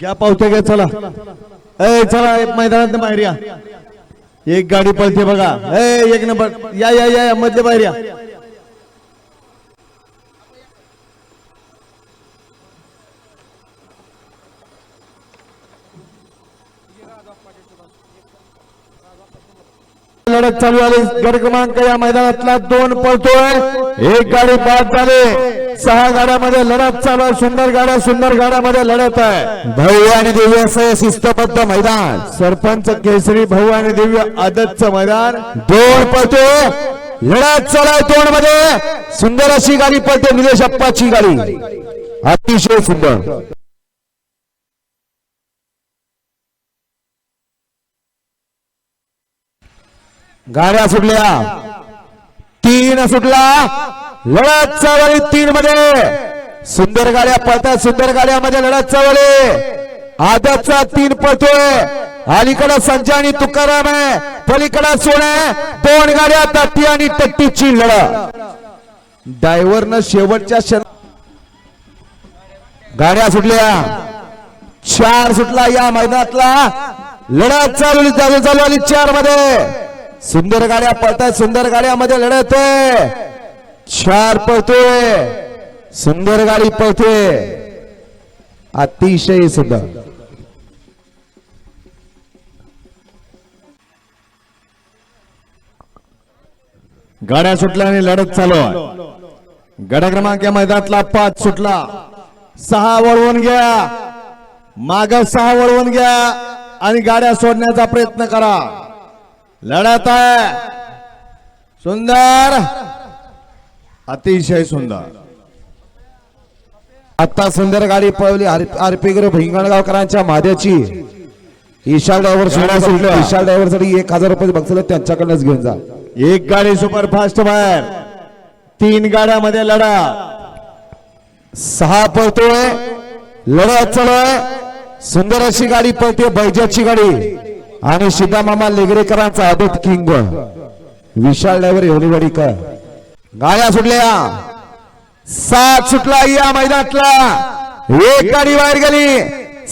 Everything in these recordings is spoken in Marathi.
घ्या पावत्या घ्या चला. ए चला एक मैदानात बाहेर या. एक गाडी पळते बघा. ए एक नंबर. या या या या, मधले बाहेर या. लढत चालू आली गड क्रमांक या मैदानातला दोन पळतोय. एक गाडी बाद झाली. सहा गाड्यामध्ये लढत चालू आहे. सुंदर गाड्या सुंदर गाड्यामध्ये लढत आहे. भव्य आणि दिव्य असं शिस्तबद्ध मैदान. सरपंच केसरी भाऊ आणि दिव्य आदतचं मैदान. दोन पळतो. लढत चढाय दोन मध्ये सुंदर अशी गाडी पळते निलेश अप्पाची गाडी. अतिशय सुंदर. गाड्या सुटल्या. तीन सुटला. लढत चावली तीन मध्ये सुंदर गाड्या पळतात सुंदर गाड्यामध्ये लढत चावली आदतचा तीन पळतोय. अलीकडे संजय आणि तुकाराम आहे. पलीकडे सोने दोन गाड्या तट्टी आणि तट्टीची लढत. डायव्हरनं शेवटच्या क्षण गाड्या सुटल्या. चार सुटला या मैदानातला. लढत चालू चालू चालू आली चारमध्ये सुंदर गाड्या पळतायत सुंदर गाड्यामध्ये लढत आहे चार पळतोय. सुंदर गाडी पळतोय. अतिशय सुंदर. गाड्या सुटल्या आणि लढत चालू आहे. गड क्रमांक या मैदानातला पाच सुटला. सहा वळवून घ्या. माग सहा वळवून घ्या आणि गाड्या सोडण्याचा प्रयत्न करा. लढत आहे. सुंदर. अतिशय सुंदर. आता सुंदर गाडी पळवली. आरपी ग्रुप हिंगणगावकरांच्या माद्याची. ईशाल ड्रायव्हर सोडा ईशाल ड्रायव्हरसाठी एक हजार रुपये बघतो त्यांच्याकडनंच घेऊन जा. एक गाडी सुपरफास्ट बाहेर. तीन गाड्यामध्ये लढा. सहा पळतोय. लढत चढोय सुंदर अशी गाडी पळते. बैजाची गाडी. आणि सीता मामा लेगरेकरांचा आदत किंग. विशाल ड्रायव्हर एवढीवाडीकर गाड्या सुटल्या. सात सुटला या मैदानातला. एक गाडी बाहेर गेली.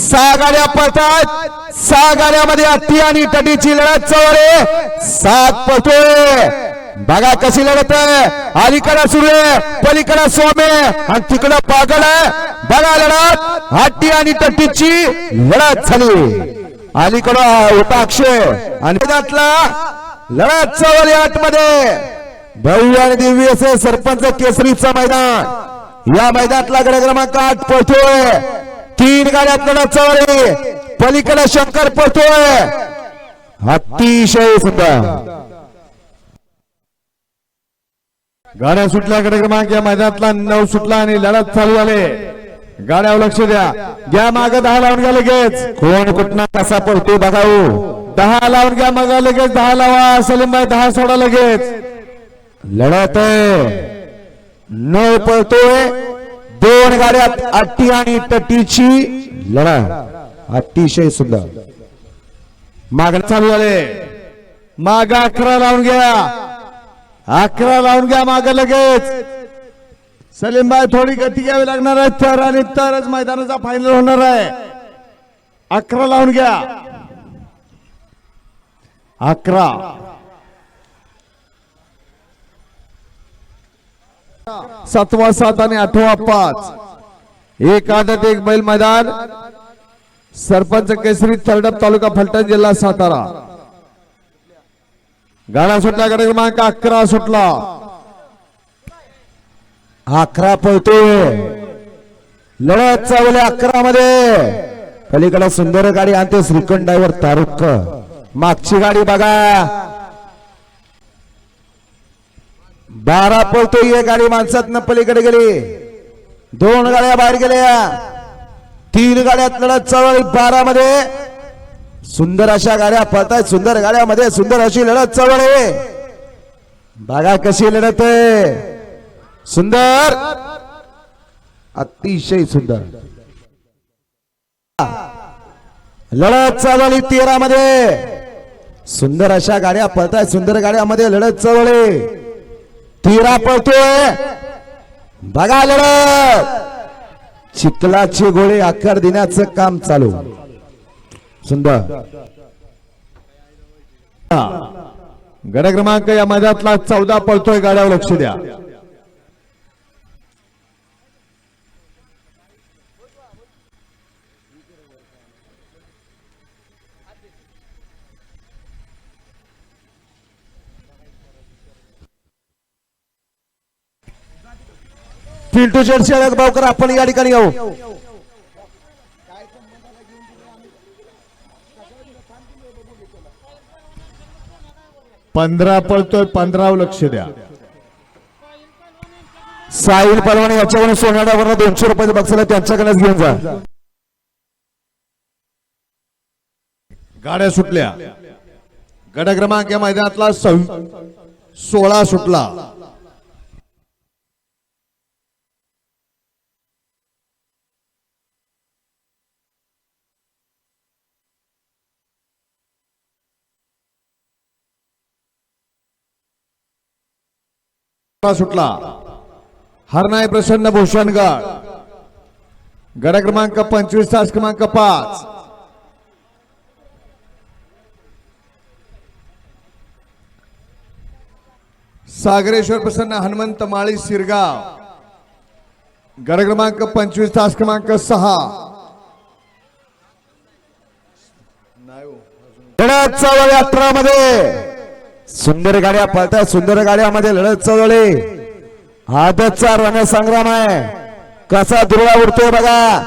सहा गाड्या पळतात. सहा गाड्यामध्ये अत्ती आणि टटीची लढत चवरे सात पळतोय. बघा कशी लढत आहे. अलीकडे सुरे पलीकडे सोमे आणि तिकडं पागड आहे. बघा लढत. हट्टी आणि तट्टीची लढत झाली. अलीकडं होता अक्षय आणि लढत चवली आठमध्ये भव्य आणि दिव्य असे सरपंच केसरीचं मैदान. या मैदानातला गड क्रमांक आठ पळतोय. तीन गाड्यात लढत पलीकडे शंकर पळतोय. अतिशय सुंदर. गाड्या सुटल्या गड क्रमांक या मैदानातला नऊ सुटला आणि लढत चालू झाले. गाड्यावर लक्ष द्या. घ्या माग दहा लावून घ्या लगेच. कोण कुठना कसा पडतो बघाऊ हो. दहा लावून घ्या मग लगेच दहा लावा. सलीम भाई दहा सोडा लगेच. लढत आहे. नऊ पळतोय. दोन गाड्यात अट्टी आणि तटीची लढाई. अतिशय सुंदर. माग चालू झाले. माग अकरा लावून घ्या. अकरा लावून घ्या माग लगेच. सलीम भाई थोडी गती घ्यावी लागणार आहे. तर आणि तरच मैदानाचा फायनल होणार आहे. अकरा लावून घ्या. अकरा. सातवा सात आणि आठवा पाच. एक आठ एक बैल मैदान. सरपंच केसरी तरडप तालुका फलटण जिल्हा सातारा. गाडा सुटला गाडी क्रमांक अकरा सुटला. अकरा पळतोय. लढत चावले अकरा मध्ये पलीकडे सुंदर गाडी आणते श्रीखंड ड्रायव्हर तारुक. मागची गाडी बघा. बारा पळतोय ये गाडी माणसात पलीकडे गेली. दोन गाड्या बाहेर गेल्या. तीन गाड्यात लढत चालू बारा मध्ये सुंदर अशा गाड्या पळतायत. सुंदर गाड्यामध्ये सुंदर अशी लढत चालू आहे. बघा कशी लढत आहे. सुंदर. अतिशय सुंदर. लढत चालवली तेरा मध्ये सुंदर अशा गाड्या पळतायत. सुंदर गाड्यामध्ये लढत चालवली तिरा पळतोय. बघा लढत. चिखलाचे गोळे आकार देण्याचं काम चालू. सुंदर. गड क्रमांक या मैदानातला चौदा पळतोय गाड्यावर लक्ष द्या. पिंटू जर्सी अलग भावकर आपण या ठिकाणी येऊ. पंधरा पळतोय पंधरावर लक्ष द्या. साहिल पलवाने याच्यावरून सोनाड्यावर दोनशे रुपये बक्षीला त्यांच्याकडेच घेऊन जा. गाड्या सुटल्या. गड क्रमांक या मैदानातला सोळा सुटला सोळा सुटला. हरनाय प्रसन्न भूषणगड. गड क्रमांक पंचवीस तास क्रमांक पाच. सागरेश्वर प्रसन्न हनुमंत माळी शिरगाव. गड क्रमांक पंचवीस तास क्रमांक सहा. यात्रामध्ये सुंदर गाड्या पळतात सुंदर गाड्यामध्ये लढत चळवळी. आदतचा रणसंग्राम आहे. कसा दुर्गा उडतोय बघा.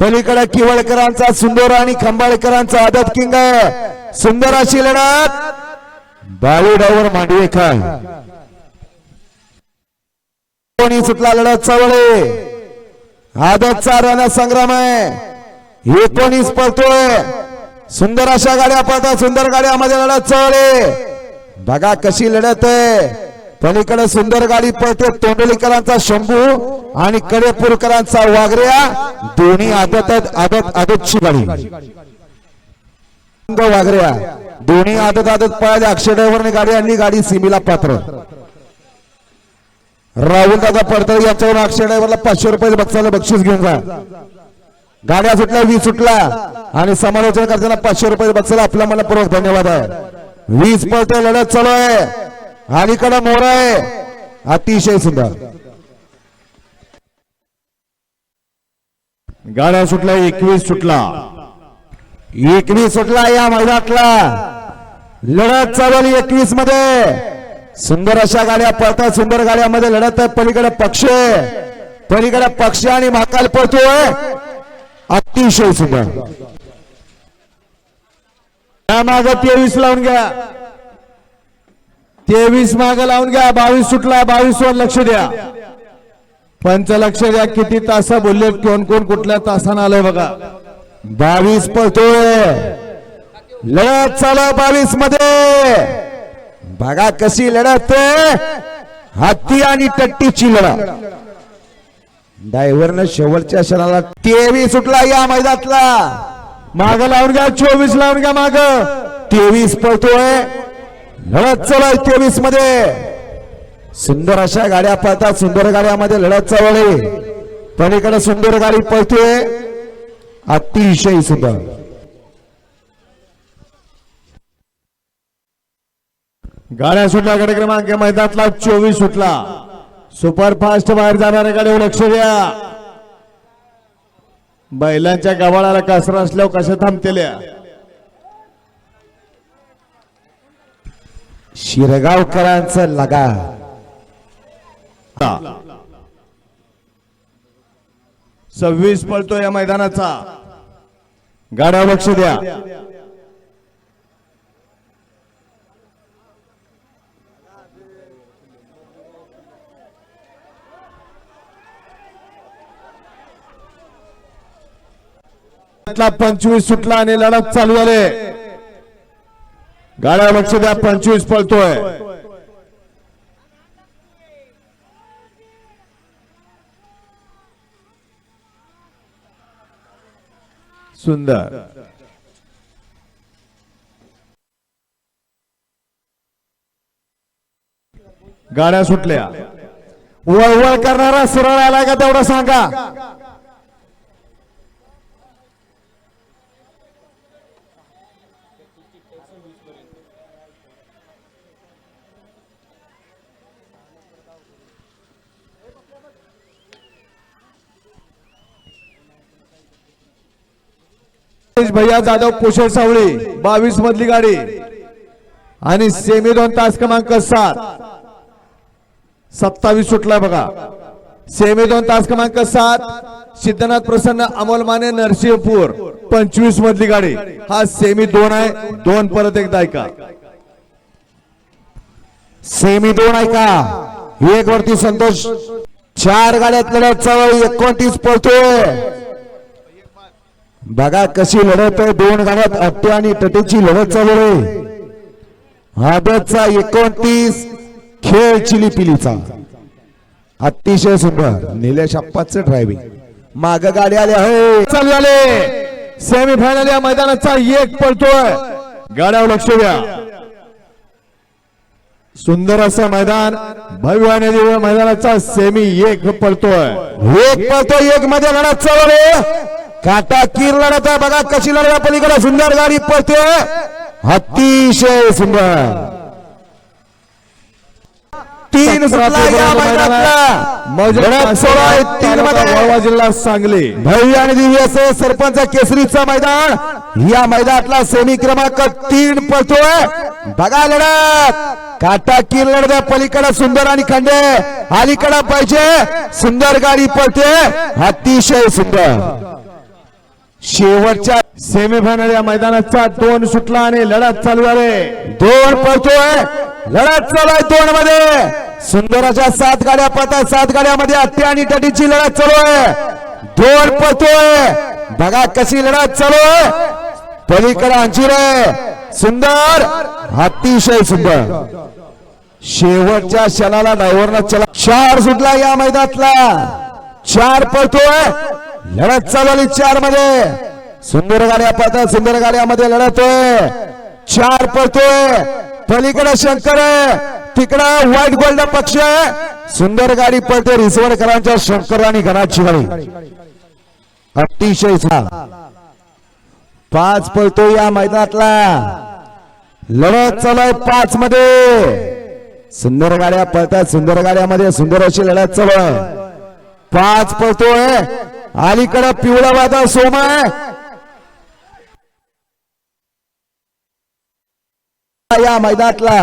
पलीकडे किवळकरांचा सुंदर आणि खंबाळकरांचा आदत किंग आहे. सुंदर अशी लढत. बावी मांडवे काय कोणी सुटला लढत चवळे आदतचा रणसंग्राम आहे. एकोणीस पळतोय? सुंदर अशा गाड्या पळतात सुंदर गाड्यामध्ये लढत चवळे बघा कशी लढत आहे. पलीकडे सुंदर गाडी पळते तोंडलीकरांचा शंभू आणि कडेपूरकरांचा वागऱ्या. दोन्ही आदत आदत आदतची गाडी. वागऱ्या. दोन्ही आदत आदत पळाले अक्षय ड्रायव्हरने गाडी आणली गाडी सिमीला पात्र. राहुल दादा पडतळ याच्यावर अक्षय ड्रायव्हरला पाचशे रुपये बक्षाला बक्षीस घेऊन जा. गाड्या सुटल्या वीज सुटला आणि समालोचन करताना पाचशे रुपये बक्षाला आपल्या मला पूर्वक धन्यवाद आहे. वीज पळते लढत चालू आहे. अलीकडे मोर आहे. अतिशय सुंदर. गाड्या सुटल्या एकवीस सुटला. एकवीस सुटला या मैदानातला. लढत चालवली एकवीसमध्ये. सुंदर अशा गाड्या पळतात सुंदर गाड्यामध्ये लढत आहे. पलीकडे पक्ष पलीकडे पक्ष आणि महाकाल पळतोय. अतिशय सुंदर. माग तेवीस लावून घ्या. तेवीस माग लावून घ्या. बावीस सुटला बावीस वर लक्ष द्या. पंच लक्ष द्या. किती तास बोलले कोण कोण कुठल्या तासानं आलंय बघा. बावीस पळतोय. लढत चालू बावीसमध्ये बघा कशी लढत हत्ती आणि टट्टीची लढत. ड्रायव्हरनं शेवटच्या क्षणाला तेवीस सुटला या मैदानातला. माग लावून घ्या चोवीस लावून घ्या माग. तेवीस पळतोय. लढत चालू तेवीसमध्ये सुंदर अशा गाड्या पळतात सुंदर गाड्यामध्ये लढत चालवली पलीकडे सुंदर गाडी पळतोय. अतिशय सुंदर. गाड्या सुटल्या गाडी क्रमांक मैदानातला चोवीस सुटला. सुपरफास्ट बाहेर जाणाऱ्या गाडीवर लक्ष द्या. बैलांच्या गवाळाला कसरा असल्यावर कशा थांबतेल्या? शिरगावकरांचा लगा. सव्वीस पळतो या मैदानाचा. गाड्या लक्ष द्या. पंचवीस सुटला आणि लढत चालू झाले. गाड्या लक्ष द्या पंचवीस पळतोय. सुंदर. गाड्या सुटल्या. वळवळ करणारा सरळ आलाय का तेवढं सांगा. भैया जाधव कुशल सावळी बावीस मधली गाडी. आणि सेमी दोन तास क्रमांक सात. सत्तावीस सुटला बघा. सेमी दोन तास क्रमांक सात सिद्धनाथ प्रसन्न अमोल माने नरसिंहपूर पंचवीस मधली गाडी. हा सेमी दोन आहे दोन परत एकदा ऐका. सेमी दोन ऐका. एक वरती संतोष. चार गाड्यात लढ्यात एकोणतीस पळतोय बघा कशी लढत आहे. दोन गाड्यात अट्टे आणि तटेची लढत चालू आहे. आदतचा एकोणतीस खेळ चिली पिलीचा अतिशय सुंदर. निलेश अप्पाचं ड्रायव्हिंग माग गाडी आली आहे. चालू झाले. सेमी फायनल या मैदानाचा एक पळतोय. गाड्यावर लक्ष द्या. सुंदर असं मैदान. भव्य आणि दिव्य मैदानाचा सेमी एक पळतोय. एक पडतोय एक मध्ये लढत चालू आहे काटा कीर लढत आहे. बघा कशी लढत पलीकडे सुंदर गाडी पळते अतिशय सुंदर. तीन वाळवा जिल्हा सांगली. भव्य आणि दिव्य असं सरपंच केसरीचं मैदान. या मैदानातला सेमी क्रमांक तीन पळतोय. बघा लढत. काटा कीर लढत आहे. पलीकडे सुंदर आणि खंडे. अलीकडे पाहिजे. सुंदर गाडी पळते अतिशय सुंदर. शेवटच्या सेमीफायनल या मैदानाचा दोन सुटला आणि लढत चालू आहे. दोन पळतोय लढत चालू आहे दोन मध्ये सुंदराच्या सात गाड्या पळतात सात गाड्यामध्ये हत्ती आणि टटीची लढत चालू आहे. दोन पळतोय बघा कशी लढत चालू आहे. पलीकडे अंजीर आहे. सुंदर. अतिशय सुंदर. शेवटच्या क्षणाला ड्रायव्हरला चला. चार सुटला या मैदानातला. चार पळतोय लढत चालू चारमध्ये सुंदर गाड्या पडतात सुंदर गाड्यामध्ये लढत आहे चार पडतोय पलीकडे शंकर तिकडं व्हाईट गोल्ड पक्ष सुंदर गाडी पडते रिसवडकरांच्या शंकर आणि घराची गाडी. अतिशय छान. पाच पळतो या मैदानातला. लढत चालू आहे पाच मध्ये सुंदर गाड्या पळतात सुंदर गाड्यामध्ये सुंदर अशी लढत चालू आहे. पाच पळतोय. अलीकडं पिवळा वादा सोमा या मैदानातला